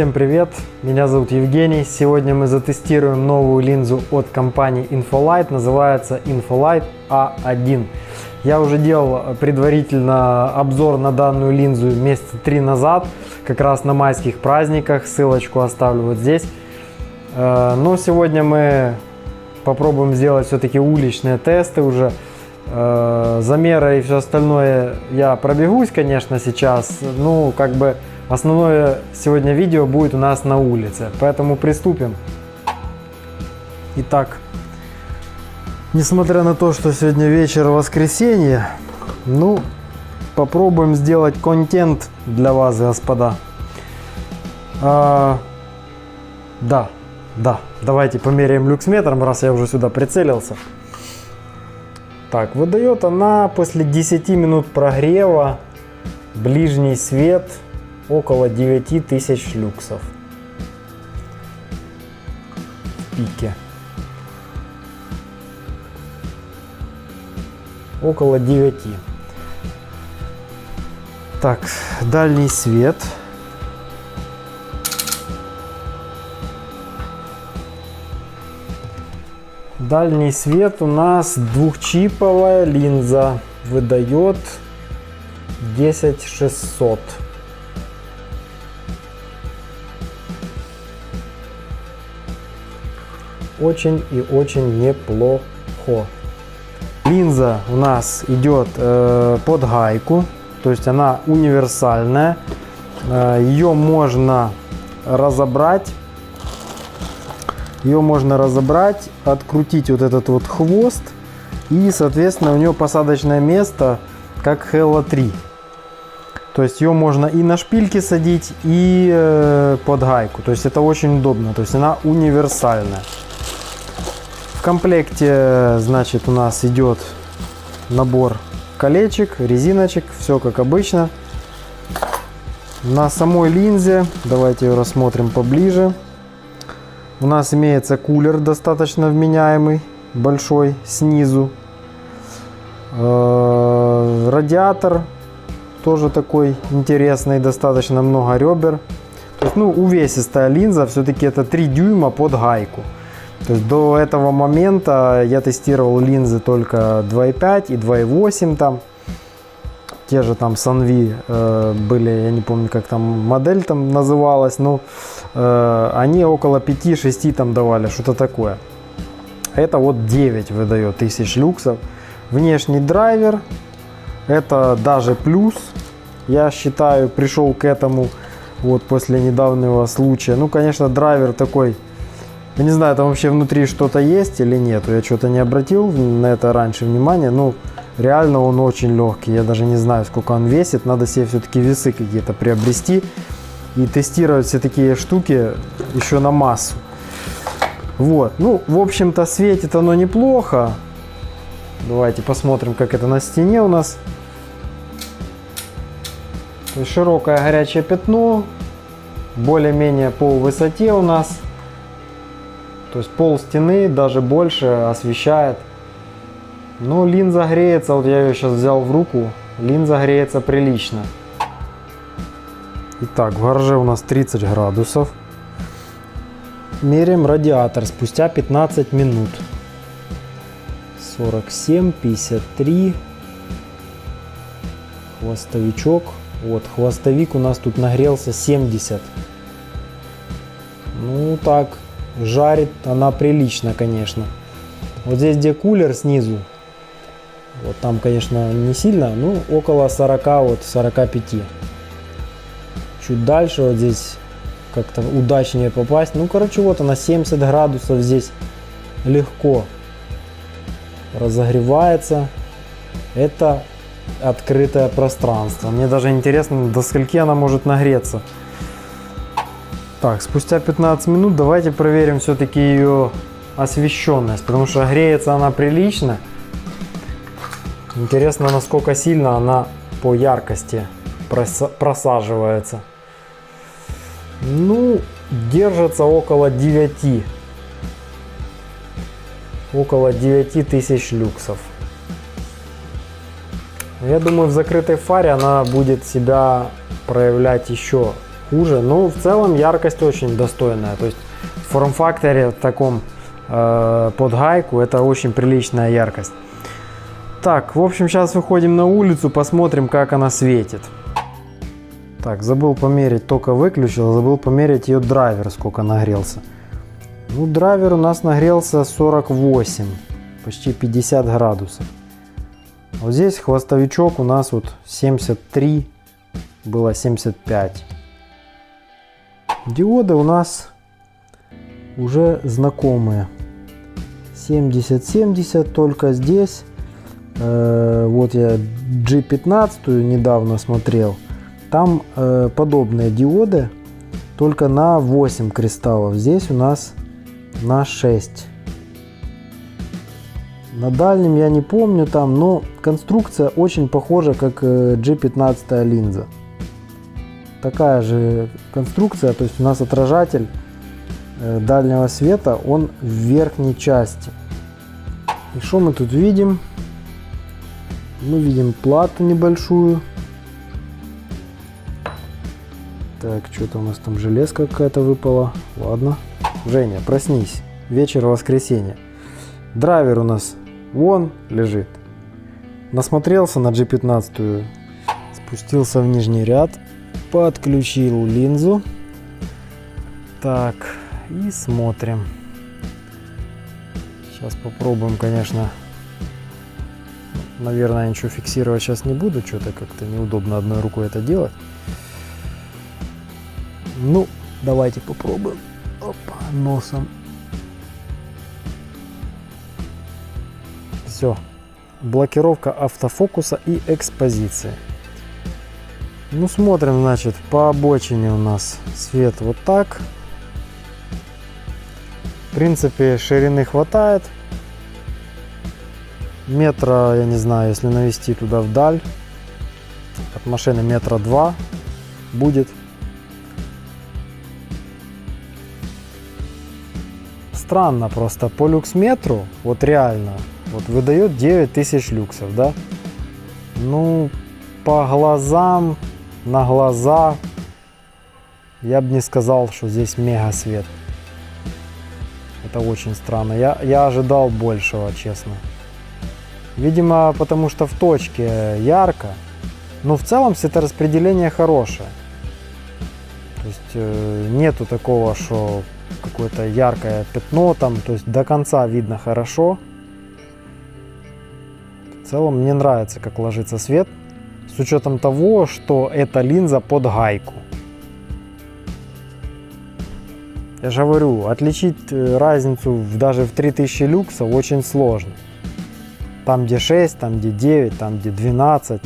всем привет! Меня зовут Евгений. Сегодня мы затестируем новую линзу от компании Infolight. Называется Infolight A1. Я уже делал предварительно обзор на данную линзу месяца три назад, как раз на майских праздниках. Ссылочку оставлю вот здесь. Э, но сегодня мы попробуем сделать все-таки уличные тесты уже. Э, замеры и все остальное я пробегусь, конечно, сейчас. Ну, как бы Основное сегодня видео будет у нас на улице, поэтому приступим. Итак, несмотря на то, что сегодня вечер воскресенье, ну, попробуем сделать контент для вас, господа. А, да, да, давайте померяем люксметром, раз я уже сюда прицелился. Так, выдает она после 10 минут прогрева ближний свет около 9000 люксов в пике. Около 9. Так, дальний свет. Дальний свет у нас двухчиповая линза выдает 10600. Очень и очень неплохо. Линза у нас идет э, под гайку, то есть она универсальная. Э, ее можно разобрать. Ее можно разобрать, открутить вот этот вот хвост. И, соответственно, у нее посадочное место, как Hella 3. То есть ее можно и на шпильки садить, и э, под гайку. То есть это очень удобно. То есть она универсальная. В комплекте, значит, у нас идет набор колечек, резиночек, все как обычно. На самой линзе, давайте ее рассмотрим поближе. У нас имеется кулер достаточно вменяемый, большой, снизу. Э, радиатор тоже такой интересный, достаточно много ребер. То есть, ну, увесистая линза, все-таки это 3 дюйма под гайку. То есть до этого момента я тестировал линзы только 2.5 и 2.8 там. Те же там Sanvi э, были, я не помню, как там модель там называлась, но э, они около 5-6 там давали, что-то такое. Это вот 9 выдает тысяч люксов. Внешний драйвер, это даже плюс, я считаю, пришел к этому вот после недавнего случая. Ну, конечно, драйвер такой я не знаю, там вообще внутри что-то есть или нет. Я что-то не обратил на это раньше внимания. Ну, реально он очень легкий. Я даже не знаю, сколько он весит. Надо себе все-таки весы какие-то приобрести и тестировать все такие штуки еще на массу. Вот, ну, в общем-то, светит оно неплохо. Давайте посмотрим, как это на стене у нас. Широкое горячее пятно, более-менее по высоте у нас. То есть пол стены даже больше освещает. Но линза греется, вот я ее сейчас взял в руку, линза греется прилично. Итак, в гараже у нас 30 градусов. Меряем радиатор спустя 15 минут. 47, 53. Хвостовичок. Вот, хвостовик у нас тут нагрелся 70. Ну так, жарит она прилично, конечно. Вот здесь, где кулер снизу, вот там, конечно, не сильно, ну, около 40, вот 45. Чуть дальше вот здесь как-то удачнее попасть. Ну, короче, вот она 70 градусов здесь легко разогревается. Это открытое пространство. Мне даже интересно, до скольки она может нагреться. Так, спустя 15 минут давайте проверим все-таки ее освещенность, потому что греется она прилично. Интересно, насколько сильно она по яркости просаживается. Ну, держится около 9. Около 9 тысяч люксов. Я думаю, в закрытой фаре она будет себя проявлять еще хуже. Но в целом яркость очень достойная. То есть в форм-факторе таком э, под гайку это очень приличная яркость. Так, в общем, сейчас выходим на улицу, посмотрим, как она светит. Так, забыл померить, только выключил, забыл померить ее драйвер, сколько нагрелся. Ну, драйвер у нас нагрелся 48, почти 50 градусов. Вот здесь хвостовичок у нас вот 73, было 75. Диоды у нас уже знакомые. 70-70 только здесь. Э, вот я G15 недавно смотрел. Там э, подобные диоды, только на 8 кристаллов. Здесь у нас на 6. На дальнем я не помню там, но конструкция очень похожа, как э, G15 линза. Такая же конструкция, то есть у нас отражатель э, дальнего света, он в верхней части. И что мы тут видим? Мы видим плату небольшую. Так, что-то у нас там железка какая-то выпала. Ладно. Женя, проснись. Вечер воскресенья. Драйвер у нас вон лежит. Насмотрелся на G15. Спустился в нижний ряд. Подключил линзу. Так, и смотрим. Сейчас попробуем, конечно, Наверное, ничего фиксировать сейчас не буду, что-то как-то неудобно одной рукой это делать. Ну, давайте попробуем. Опа, носом. Все. Блокировка автофокуса и экспозиции. Ну, смотрим, значит, по обочине у нас свет вот так. В принципе, ширины хватает метра, я не знаю, если навести туда вдаль, от машины метра два будет. Странно просто, по люксметру, вот реально, вот выдает 9000 люксов, да? Ну, по глазам, на глаза, я бы не сказал, что здесь мега свет. Это очень странно. Я, я ожидал большего, честно. Видимо, потому что в точке ярко. Но в целом светораспределение хорошее. То есть э, нету такого, что какое-то яркое пятно там, то есть до конца видно хорошо. В целом мне нравится, как ложится свет, с учетом того, что эта линза под гайку. Я же говорю, отличить э, разницу в, даже в 3000 люксов очень сложно. Там, где 6, там, где 9, там, где 12.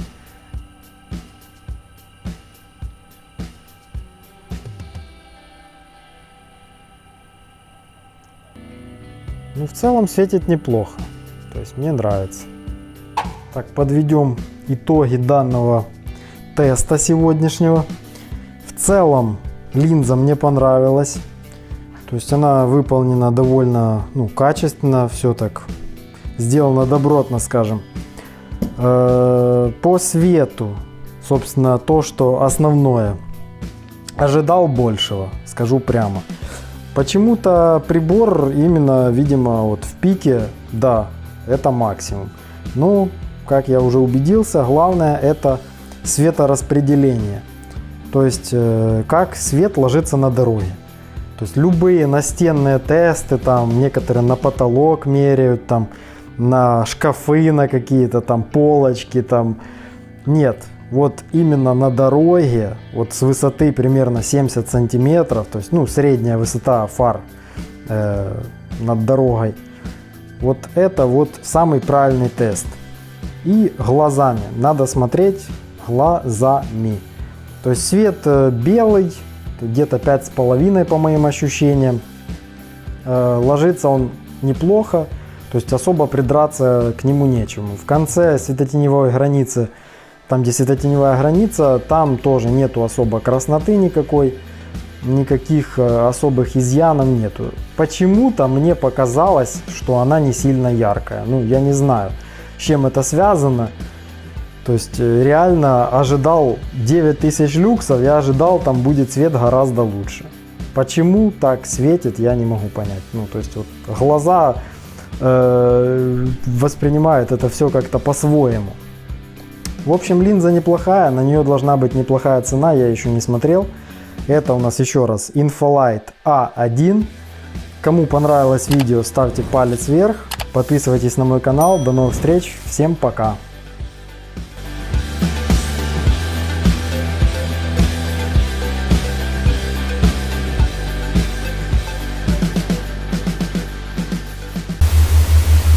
Ну, в целом светит неплохо. То есть мне нравится. Так, подведем итоги данного теста сегодняшнего. В целом линза мне понравилась. То есть она выполнена довольно ну, качественно, все так сделано добротно, скажем. Э, по свету, собственно, то, что основное. Ожидал большего, скажу прямо. Почему-то прибор именно, видимо, вот в пике, да, это максимум. Ну, как я уже убедился, главное это светораспределение. То есть, э, как свет ложится на дороге. То есть любые настенные тесты, там некоторые на потолок меряют, там на шкафы, на какие-то там полочки там. Нет, вот именно на дороге, вот с высоты примерно 70 сантиметров, то есть, ну, средняя высота фар э, над дорогой, вот это вот самый правильный тест. И глазами, надо смотреть глазами. То есть свет э, белый, где-то 5,5 по моим ощущениям, э, ложится он неплохо, то есть особо придраться к нему нечему. В конце светотеневой границы, там где светотеневая граница, там тоже нету особо красноты никакой, никаких э, особых изъянов нету. Почему-то мне показалось, что она не сильно яркая. Ну, я не знаю, с чем это связано. То есть э, реально ожидал 9000 люксов, я ожидал там будет цвет гораздо лучше. Почему так светит, я не могу понять. Ну, то есть вот глаза э, воспринимают это все как-то по-своему. В общем, линза неплохая, на нее должна быть неплохая цена, я еще не смотрел. Это у нас еще раз Infolight A1. Кому понравилось видео, ставьте палец вверх, подписывайтесь на мой канал. До новых встреч, всем пока!